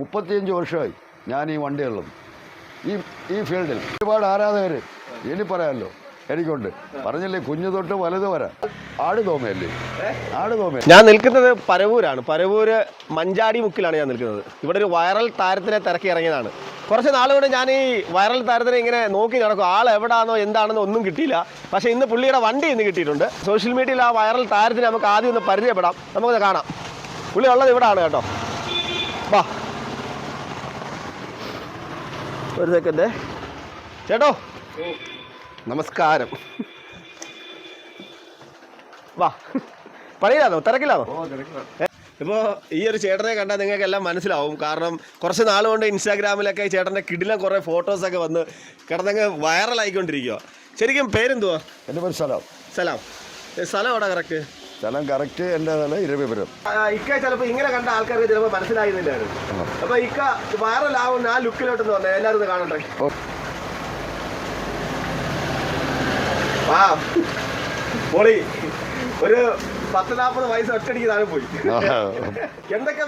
മുപ്പത്തിയഞ്ച് വർഷമായി ഞാൻ ഈ വണ്ടികളിലും ഈ ഈ ഫീൽഡിൽ ഒരുപാട് ആരാധകർ ഇനി പറയാമല്ലോ എനിക്കുണ്ട്. പറഞ്ഞില്ലേ കുഞ്ഞു തൊട്ട് വലുത് വരാം. ആട് തോമയല്ലേ? ആട് തോമ ഞാൻ നിൽക്കുന്നത് പരവൂരാണ്. പരവൂര് മഞ്ചാടി മുക്കിലാണ് ഞാൻ നിൽക്കുന്നത്. ഇവിടെ ഒരു വൈറൽ താരത്തിനെ തിരക്കി ഇറങ്ങിയതാണ്. കുറച്ച് നാളുകൊണ്ട് ഞാൻ ഈ വൈറൽ താരത്തിനെ ഇങ്ങനെ നോക്കി നടക്കും. ആൾ എവിടാണോ എന്താണെന്നോ ഒന്നും കിട്ടിയില്ല. പക്ഷേ ഇന്ന് പുള്ളിയുടെ വണ്ടി ഇന്ന് കിട്ടിയിട്ടുണ്ട്. സോഷ്യൽ മീഡിയയിൽ ആ വൈറൽ താരത്തിനെ നമുക്ക് ആദ്യം ഒന്ന് പരിചയപ്പെടാം. നമുക്കൊന്ന് കാണാം. പുള്ളി ഉള്ളത് ഇവിടാണ് കേട്ടോ. വാ. ഒരു സെക്കൻഡ് ചേട്ടോ. നമസ്കാരം. വാ. പണിയിലാണോ തിരക്കിലാണോ ഇപ്പോൾ ഈ ഒരു ചേട്ടനെ കണ്ടാൽ നിങ്ങൾക്ക് എല്ലാം മനസ്സിലാവും. കാരണം കുറച്ച് നാൾ കൊണ്ട് ഇൻസ്റ്റാഗ്രാമിലൊക്കെ ഈ ചേട്ടന്റെ കിടിലം കുറേ ഫോട്ടോസൊക്കെ വന്ന് കിടന്നങ്ങ് വൈറലായിക്കൊണ്ടിരിക്കുക ശരിക്കും പേരെന്തുവാ? എന്റെ പേര് സ്ഥലം സലാം. ഏ, സ്ഥലം എവിടെ കറക്റ്റ് സ്ഥലം കറക്റ്റ് എന്റെ സ്ഥലം ഇരവിപുരം ഇക്ക ചിലപ്പോൾ ഇങ്ങനെ കണ്ട ആൾക്കാർക്ക് ചിലപ്പോൾ മനസ്സിലായിരുന്നില്ലായിരുന്നു അപ്പൊ ഇക്ക വൈറലാവുന്ന ആ ലുക്കിലോട്ട് വന്നേ എല്ലാവരും കാണണ്ടേ. വാ. പൊളി ഒരു പത്ത് നാൽപ്പത് വയസ്സ് ഒറ്റടിക്ക് താഴെ പോയി. എന്തൊക്കെ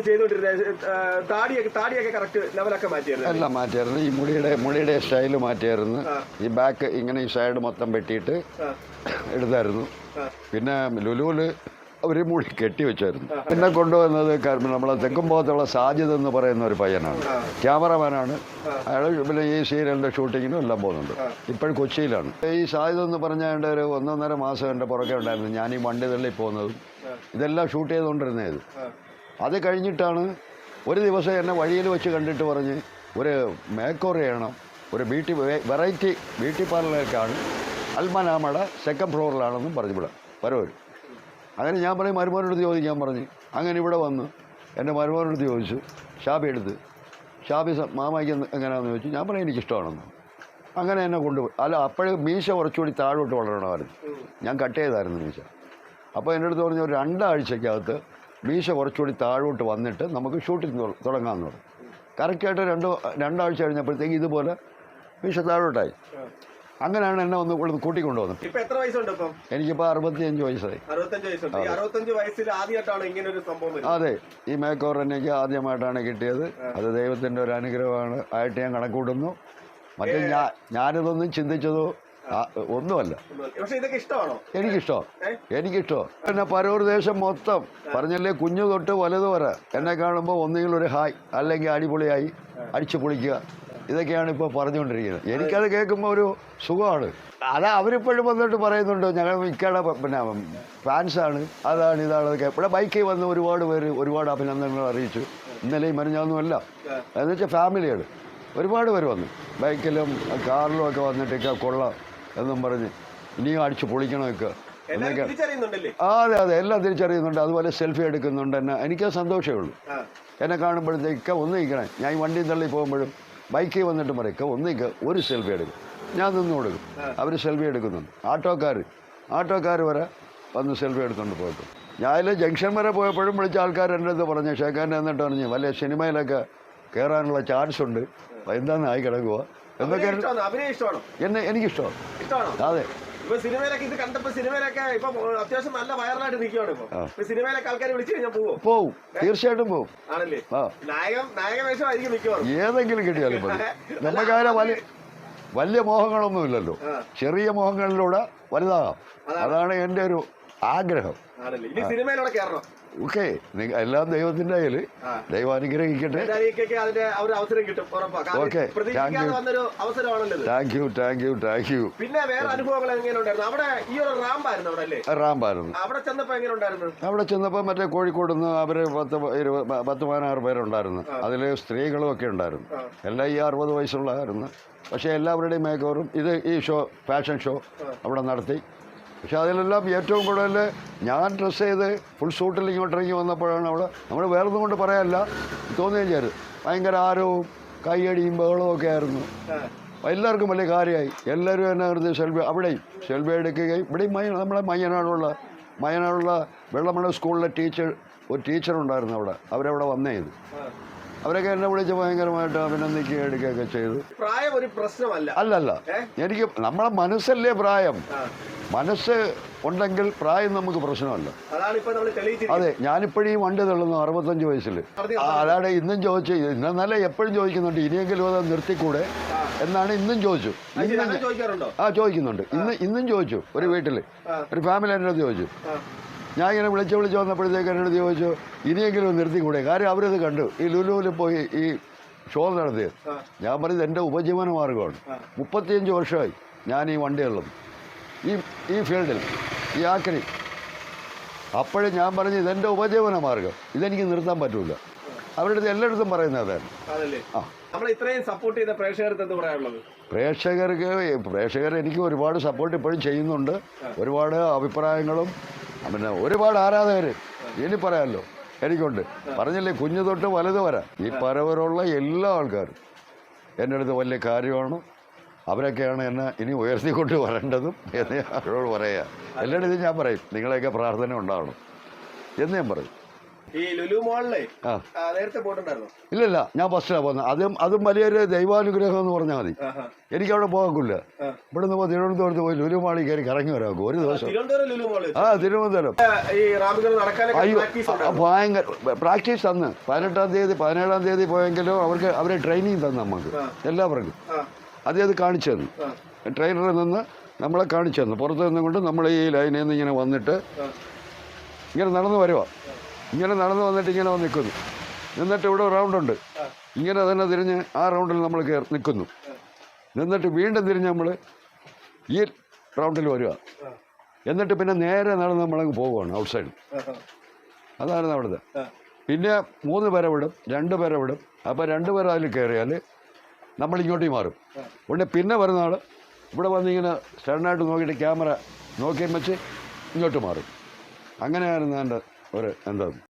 ചെയ്തോണ്ടിരുന്നത് ഏഹ് താടിയൊക്കെ താടിയൊക്കെ കറക്റ്റ് ലെവലൊക്കെ മാറ്റിയായിരുന്നു? എല്ലാം മാറ്റിയായിരുന്നു. ഈ മുടിയുടെ മുടിയുടെ സ്റ്റൈൽ മാറ്റിയായിരുന്നു. ഈ ബാക്ക് ഇങ്ങനെ ഈ സൈഡ് മൊത്തം വെട്ടിയിട്ട് ആ, എടുത്തായിരുന്നു. ആ. പിന്നെ ലുലുവിൽ അവർ മുടി കെട്ടി വെച്ചായിരുന്നു. പിന്നെ കൊണ്ടുവന്നത് നമ്മളെ തെക്കുംപോകത്തുള്ള സാജിദ് എന്ന് പറയുന്ന ഒരു പയ്യനാണ്. ക്യാമറമാനാണ്. അയാൾ പിന്നെ ഈ സീരിയലിന്റെ ഷൂട്ടിങ്ങിനും എല്ലാം പോകുന്നുണ്ട്. ഇപ്പോഴും കൊച്ചിയിലാണ്. ഈ സാജിദ് എന്ന് പറഞ്ഞാൽ എന്റെ ഒരു ഒന്നൊന്നര മാസം എന്റെ പുറകെ ഉണ്ടായിരുന്നു. ഞാൻ ഈ വണ്ടി തള്ളി പോകുന്നതും ഇതെല്ലാം ഷൂട്ട് ചെയ്തുകൊണ്ടിരുന്നത്. അത് കഴിഞ്ഞിട്ടാണ് ഒരു ദിവസം എന്നെ വഴിയിൽ വെച്ച് കണ്ടിട്ട് പറഞ്ഞ് ഒരു മേക്കോർ ചെയ്യണം. ഒരു ബ്യൂട്ടി വെറൈറ്റി ബ്യൂട്ടി പാർലറിലേക്കാണ് അൽമനാമയുടെ സെക്കൻഡ് ഫ്ലോറിലാണെന്നും പറഞ്ഞു ഇവിടെ. വരവരും അങ്ങനെ ഞാൻ പറയും മരുമോനോട് ചോദിക്കാൻ പറഞ്ഞു. അങ്ങനെ ഇവിടെ വന്ന് എന്റെ മരുമോനോട് ചോദിച്ചു ഷാബി എടുത്ത്. ഷാബി മാമായ്ക്ക് എങ്ങനെയാണെന്ന് ചോദിച്ചു. ഞാൻ പറയും എനിക്കിഷ്ടമാണെന്ന്. അങ്ങനെ എന്നെ കൊണ്ടുപോയി. അല്ല അപ്പോഴേ മീശ കുറച്ചുകൂടി താഴോട്ട് വളരണമായിരുന്നു. ഞാൻ കട്ട് ചെയ്തായിരുന്നു മീശ. അപ്പോൾ എന്റെ അടുത്ത് പറഞ്ഞു ഒരു രണ്ടാഴ്ചക്കകത്ത് മീശ കുറച്ചുകൂടി താഴോട്ട് വന്നിട്ട് നമുക്ക് ഷൂട്ടിംഗ് തുടങ്ങാമെന്ന് പറഞ്ഞു. കറക്റ്റായിട്ട് രണ്ട് രണ്ടാഴ്ച കഴിഞ്ഞപ്പോഴത്തേക്ക് ഇതുപോലെ മീശ താഴോട്ടായി. അങ്ങനെയാണ് എന്നെ ഒന്ന് ഇവിടെ കൂട്ടിക്കൊണ്ടുവന്നത് ഇപ്പൊ എത്ര വയസ്സുണ്ട് ഇപ്പം? എനിക്കിപ്പോൾ അറുപത്തിയഞ്ച് വയസ്സായി. അറുപത്തഞ്ച് വയസ്സുണ്ട്. ഈ അറുപത്തഞ്ച് വയസ്സിൽ ആദ്യമായിട്ടാണ് ഇങ്ങനെ ഒരു സംഭവം വരുന്നത്. അതെ. ഈ മേക്കോർ എനിക്ക് ആദ്യമായിട്ടാണ് കിട്ടിയത്. അത് ദൈവത്തിന്റെ ഒരു അനുഗ്രഹമാണ്. ആയിട്ട് ഞാൻ കണക്കൂട്ടുന്നു. മറ്റേ ഞാൻ ഞാനിതൊന്നും ചിന്തിച്ചതോ? ആ, ഒന്നുമല്ല. പക്ഷെ ഇതൊക്കെ ഇഷ്ടമാണോ? എനിക്കിഷ്ടം. എനിക്കിഷ്ടം. പിന്നെ പരൂർ ദേശം മൊത്തം പറഞ്ഞല്ലേ കുഞ്ഞു തൊട്ട് വലുത് വരെ എന്നെ കാണുമ്പോൾ ഒന്നുകിൽ ഒരു ഹായ് അല്ലെങ്കിൽ അടിപൊളിയായി അടിച്ചു പൊളിക്കുക. ഇതൊക്കെയാണ് ഇപ്പോൾ പറഞ്ഞുകൊണ്ടിരിക്കുന്നത്. എനിക്കത് കേൾക്കുമ്പോൾ ഒരു സുഖമാണ്. അത് അവരിപ്പോഴും വന്നിട്ട് പറയുന്നുണ്ട് ഞങ്ങൾ മിക്കയുടെ പിന്നെ ഫാൻസാണ്. അതാണ് ഇതാണ് അതൊക്കെ ഇവിടെ ബൈക്കിൽ വന്ന് ഒരുപാട് പേര് ഒരുപാട് അഭിനന്ദനങ്ങൾ അറിയിച്ചു. ഇന്നലെയും മറിഞ്ഞൊന്നുമല്ല എന്ന് വെച്ചാൽ ഫാമിലിയാണ്. ഒരുപാട് പേര് വന്നു. ബൈക്കിലും കാറിലും ഒക്കെ വന്നിട്ടൊക്കെ കൊള്ളാം എന്നും പറഞ്ഞ് ഇനിയും അടിച്ച് പൊളിക്കണമൊക്കെ. എന്നൊക്കെ. ആ അതെ അതെ. എല്ലാം തിരിച്ചറിയുന്നുണ്ട്. അതുപോലെ സെൽഫി എടുക്കുന്നുണ്ട് എന്നെ. എനിക്ക് സന്തോഷമേ ഉള്ളൂ. എന്നെ കാണുമ്പോഴത്തേക്ക് ഒന്ന് നിൽക്കണേ ഞാൻ ഈ വണ്ടി തള്ളി പോകുമ്പോഴും ബൈക്കിൽ വന്നിട്ട് പറയും ഒന്നിക്ക് ഒരു സെൽഫി എടുക്കും. ഞാൻ നിന്ന് കൊടുക്കും. അവർ സെൽഫി എടുക്കുന്നുണ്ട്. ആട്ടോക്കാർ ആട്ടോക്കാർ വരെ വന്ന് സെൽഫി എടുത്തുകൊണ്ട് പോയിട്ടു. ഞാൻ ജംഗ്ഷൻ വരെ പോയപ്പോഴും വിളിച്ച ആൾക്കാർ എന്റെ അടുത്ത് പറഞ്ഞു ഷേഖാന്റെ എന്നിട്ട് പറഞ്ഞു വല്ല സിനിമയിലൊക്കെ കയറാനുള്ള ചാൻസ് ഉണ്ട്. എന്താണെന്ന് ആയി കിടക്കുക എന്നൊക്കെ എന്നെ എനിക്കിഷ്ടമാണ്. അതെ. ഇപ്പൊ സിനിമയിലൊക്കെ ഇത് കണ്ടപ്പോ സിനിമയിലൊക്കെ ഇപ്പൊ അത്യാവശ്യം നല്ല വൈറലായിട്ട് നിൽക്കുകയാണ് ഇപ്പൊ. സിനിമയിലൊക്കെ ആൾക്കാർ വിളിച്ചു കഴിഞ്ഞാൽ പോകും പോവും. തീർച്ചയായിട്ടും പോവും. ആണല്ലേ? നായകൻ നായകവേഷമായിരിക്കും നായക വേഷമായിരിക്കും മിക്കവാറും. ഏതെങ്കിലും കിട്ടിയാലും നമുക്കാരെ വലിയ വലിയ മോഹങ്ങളൊന്നുമില്ലല്ലോ. ചെറിയ മോഹങ്ങളിലൂടെ വലുതാകാം. അതാണ്. എന്റെ ഒരു ആഗ്രഹം. ഓക്കെ എല്ലാം ദൈവത്തിന്റെ കയ്യിൽ. ദൈവം അനുഗ്രഹിക്കട്ടെ. Okay. Thank you. Thank you thank you പിന്നെ വേറെ അനുഭവങ്ങൾ റാമ്പായിരുന്നു അവിടെ ചെന്നപ്പോ മറ്റേ കോഴിക്കോട് നിന്ന് അവർ പത്ത് ഇരുപത് പത്ത് പതിനാറ് പേരുണ്ടായിരുന്നു. അതിൽ സ്ത്രീകളും ഒക്കെ ഉണ്ടായിരുന്നു. എല്ലാം ഈ അറുപത് വയസ്സുള്ളതായിരുന്നു പക്ഷേ എല്ലാവരുടെയും മേക്കോറും ഇത് ഈ ഷോ ഫാഷൻ ഷോ അവിടെ നടത്തി. പക്ഷെ അതിലെല്ലാം ഏറ്റവും കൂടുതൽ ഞാൻ ഡ്രസ്സ് ചെയ്ത് ഫുൾ സൂട്ടിൽ ഇങ്ങോട്ട് ഇറങ്ങി വന്നപ്പോഴാണ് അവിടെ നമ്മൾ വേറൊന്നും കൊണ്ട് പറയാനല്ല. തോന്നുകയും ചെയ്തു ഭയങ്കര ആരവും കൈയടിയും ബഹളവും ഒക്കെ ആയിരുന്നു. എല്ലാവർക്കും വലിയ കാര്യമായി. എല്ലാവരും എന്നെ എടുത്ത് സെൽഫി അവിടെയും സെൽഫി എടുക്കുകയും ഇവിടെയും മയ നമ്മളെ മയ്യനാടുള്ള മയ്യനാടുള്ള വെള്ളമണ സ്കൂളിലെ ടീച്ചർ ഒരു ടീച്ചറുണ്ടായിരുന്നു അവിടെ. അവരവിടെ വന്നേ ഇത് അവരൊക്കെ എന്നെ വിളിച്ച് ഭയങ്കരമായിട്ട് അഭിനന്ദിക്കുകയും എടുക്കുകയൊക്കെ ചെയ്തു. പ്രായം ഒരു പ്രശ്നമല്ല. അല്ലല്ല. എനിക്ക് നമ്മളെ മനസ്സല്ലേ പ്രായം. മനസ്സ് ഉണ്ടെങ്കിൽ പ്രായം നമുക്ക് പ്രശ്നമല്ല. അതെ ഞാനിപ്പോഴും ഈ വണ്ടി തള്ളുന്നു അറുപത്തഞ്ച് വയസ്സിൽ അതാണ് ഇന്നും ചോദിച്ചു ഇന്നല്ല എപ്പോഴും ചോദിക്കുന്നുണ്ട് ഇനിയെങ്കിലും അത് നിർത്തിക്കൂടെ? എന്നാണ് ഇന്നും ചോദിച്ചു. ഇന്ന് ആ ചോദിക്കുന്നുണ്ട്. ഇന്ന് ഇന്നും ചോദിച്ചു ഒരു വീട്ടിൽ ഒരു ഫാമിലി എന്റെ അടുത്ത് ചോദിച്ചു. ഞാൻ ഇങ്ങനെ വിളിച്ച് വിളിച്ച് വന്നപ്പോഴത്തേക്ക് എന്നോട് ചോദിച്ചു ഇനിയെങ്കിലും നിർത്തിക്കൂടെ കാര്യം അവരത് കണ്ടു. ഈ ലുലുവിൽ പോയി ഈ ഷോ നടത്തിയത് ഞാൻ പറഞ്ഞത് എന്റെ ഉപജീവന മാർഗമാണ് മുപ്പത്തിയഞ്ച് വർഷമായി ഞാൻ ഈ വണ്ടികളിലും ഈ ഈ ഫീൽഡിൽ ഈ ആക്രി. അപ്പോഴും ഞാൻ പറഞ്ഞു ഇതെന്റെ ഉപജീവന മാർഗം ഇതെനിക്ക് നിർത്താൻ പറ്റില്ല അവരുടെ അടുത്ത് എല്ലായിടത്തും പറയുന്നത് അതാണ്. ആ. ഇത്രയും സപ്പോർട്ട് ചെയ്ത പ്രേക്ഷകർക്ക് എന്ത് പറയാനുള്ളത്? പ്രേക്ഷകർക്ക് പ്രേക്ഷകർ എനിക്ക് ഒരുപാട് സപ്പോർട്ട് ഇപ്പോഴും ചെയ്യുന്നുണ്ട്. ഒരുപാട് അഭിപ്രായങ്ങളും പിന്നെ ഒരുപാട് ആരാധകർ ഇനി പറയാമല്ലോ എനിക്കുണ്ട്. പറഞ്ഞില്ലേ കുഞ്ഞു തൊട്ട് വലുത് വരാം. ഈ പരവരുള്ള എല്ലാ ആൾക്കാരും എന്റെ അടുത്ത് വലിയ കാര്യമാണ്. അവരൊക്കെയാണ് എന്നെ ഇനി ഉയർത്തിക്കൊണ്ട് വരേണ്ടതും എന്ന് അവരോട് പറയാം. എല്ലായിടത്തും ഞാൻ പറയും. നിങ്ങളെയൊക്കെ പ്രാർത്ഥന ഉണ്ടാവണം എന്ന് ഞാൻ പറയും. ഈ ലുലു മോളിലെ? ആ. നേരത്തെ പോയിട്ടുണ്ടായിരുന്നു? ഇല്ലല്ല ഞാൻ ബസ്സിലാണ് പോകുന്നത് അതും അതും വലിയൊരു ദൈവാനുഗ്രഹം എന്ന് പറഞ്ഞാൽ മതി. എനിക്ക് അവിടെ പോകാക്കില്ല. ഇവിടുന്ന് പോ തിരുവനന്തപുരത്ത് പോയി ലുലു മാളി കയറി കറങ്ങി വരാക്കും ഒരു ദിവസം. ആ തിരുവനന്തപുരം. അയ്യോ ഭയങ്കര പ്രാക്ടീസ് തന്ന് പതിനെട്ടാം തീയതി പതിനേഴാം തീയതി പോയെങ്കിലും അവർക്ക് അവരെ ട്രെയിനിങ് തന്നു നമുക്ക് എല്ലാവർക്കും. അതേ അത് കാണിച്ചു തന്നു. ട്രെയിനറിൽ നിന്ന് നമ്മളെ കാണിച്ചു തന്നു. പുറത്ത് നിന്നുകൊണ്ട് നമ്മൾ ഈ ലൈനിൽ നിന്ന് ഇങ്ങനെ വന്നിട്ട്. ഇങ്ങനെ നടന്നു വരുക ഇങ്ങനെ നടന്നു വന്നിട്ട് ഇങ്ങനെ വന്ന് നിൽക്കുന്നു എന്നിട്ട് ഇവിടെ റൗണ്ടുണ്ട് ഇങ്ങനെ തന്നെ തിരിഞ്ഞ് ആ റൗണ്ടിൽ നമ്മൾ കയറി നിൽക്കുന്നു. എന്നിട്ട് വീണ്ടും തിരിഞ്ഞ് നമ്മൾ ഈ റൗണ്ടിൽ വരിക. എന്നിട്ട് പിന്നെ നേരെ നടന്ന് നമ്മളങ്ങ് പോവുകയാണ് ഔട്ട് സൈഡ് ആ, അതായിരുന്നു അവിടുത്തെ. പിന്നെ മൂന്ന് പേരെ വിടും രണ്ട് പേരെ വിടും. അപ്പോൾ രണ്ട് പേരെ അതിൽ കയറിയാൽ നമ്മൾ ഇങ്ങോട്ടേക്ക് മാറും. ഉടനെ പിന്നെ വരുന്ന ആൾ ഇവിടെ വന്നിങ്ങനെ സ്റ്റണ്ണായിട്ട് നോക്കിയിട്ട് ക്യാമറ നോക്കിയും വെച്ച് ഇങ്ങോട്ട് മാറും. അങ്ങനെയായിരുന്നു എന്റെ ഒരു എന്താ